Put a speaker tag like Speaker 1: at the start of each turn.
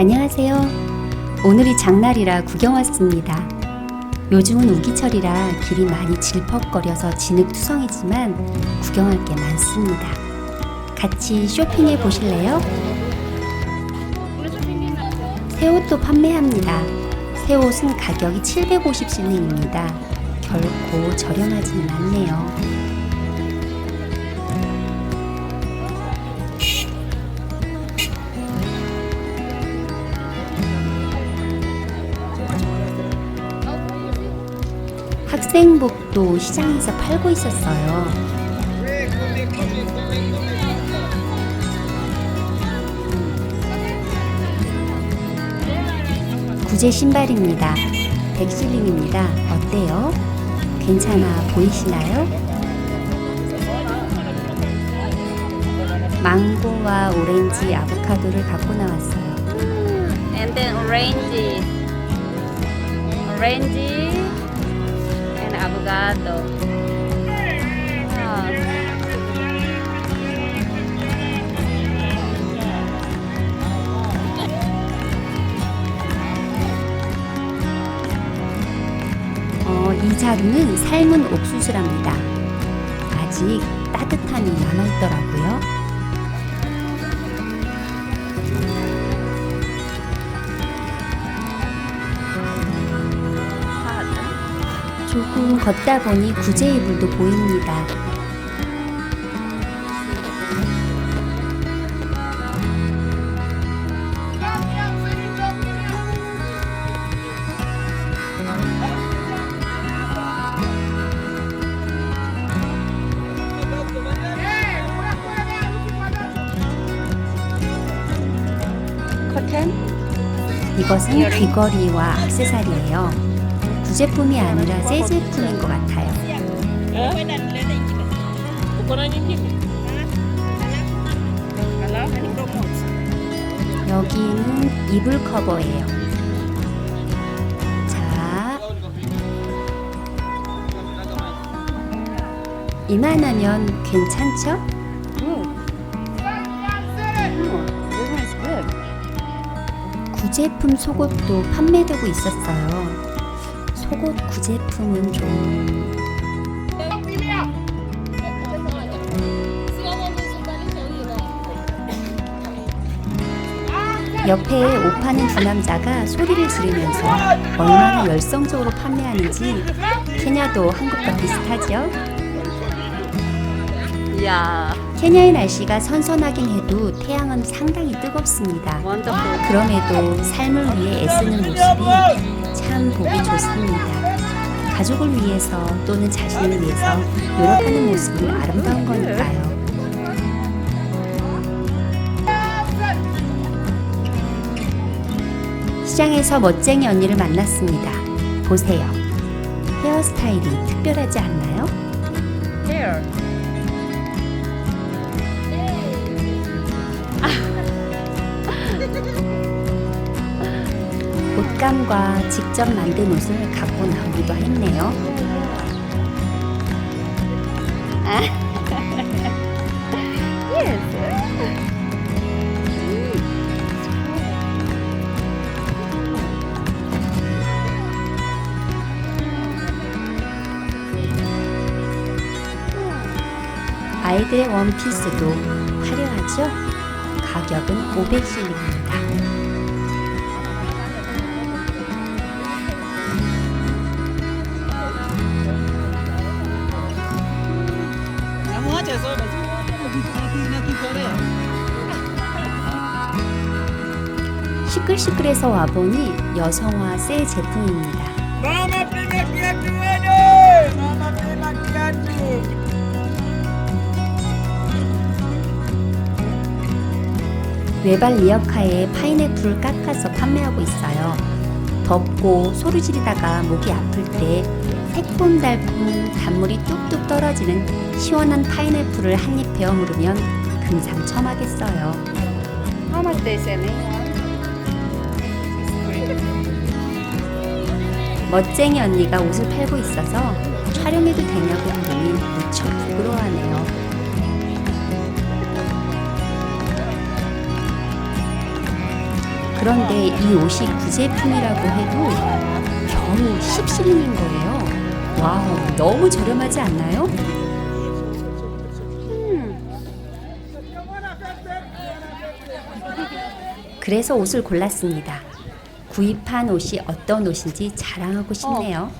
Speaker 1: 안녕하세요. 오늘이 장날이라 구경 왔습니다. 요즘은 우기철이라 길이 많이 질퍽거려서 진흙투성이지만 구경할 게 많습니다. 같이 쇼핑해 보실래요? 새 옷도 판매합니다. 새 옷은 가격이 750실링입니다. 결코 저렴하지는 않네요. 학생복도 시장에서 팔고 있었어요. 구제 신발입니다. 100실링입니다. 어때요? 괜찮아 보이시나요? 망고와 오렌지, 아보카도를 갖고 나왔어요.
Speaker 2: and then orange orange avocado Wow.
Speaker 1: 어, 이 자루는 삶은 옥수수랍니다. 아직 따뜻함이 남아있더라고요. 조금 걷다 보니 구제 이불도 보입니다.
Speaker 2: cotton
Speaker 1: 이것은 귀걸이와 액세서리예요. 구제품이 아니라 새 제품인 것 같아요. 여기는 이불 커버예요. 자, 이만하면 괜찮죠? 구제품 속옷도 판매되고 있었어요. 속옷 구제품은 좀 옆에 옷 파는 두 남자가 소리를 지르면서 얼마나 열성적으로 판매하는지 케냐도 한국과 비슷하죠?
Speaker 2: yeah
Speaker 1: 케냐의 날씨가 선선하긴 해도 태양은 상당히 뜨겁습니다. 그럼에도 삶을 위해 애쓰는 모습이 참 보기 좋습니다. 가족을 위해서 또는 자신을 위해서 노력하는 모습이 아름다운 거니까요. 시장에서 멋쟁이 언니를 만났습니다. 보세요. 헤어스타일이 특별하지 않나요? 옷감과 직접 만든 옷을 갖고 나오기도 했네요.
Speaker 2: yes
Speaker 1: 아이들의 원피스도 화려하죠? 가격은 500실링입니다. 시끌시끌해서 와보니 여성화 새 제품입니다. 외발 리어카에 파인애플을 깎아서 판매하고 있어요. 덥고 소리 지르다가 목이 아플 때 새콤달콤 단물이 뚝뚝 떨어지는 시원한 파인애플을 한 입 베어 물으면 금상첨화겠어요.
Speaker 2: they selling
Speaker 1: 멋쟁이 언니가 옷을 팔고 있어서 촬영해도 되냐고 물으니 무척 부끄러워하네요. 그런데 이 옷이 구제품이라고 해도 겨우 10실링인 거예요. 와우, 너무 저렴하지 않나요? 그래서 옷을 골랐습니다. 구입한 옷이 어떤 옷인지 자랑하고 싶네요.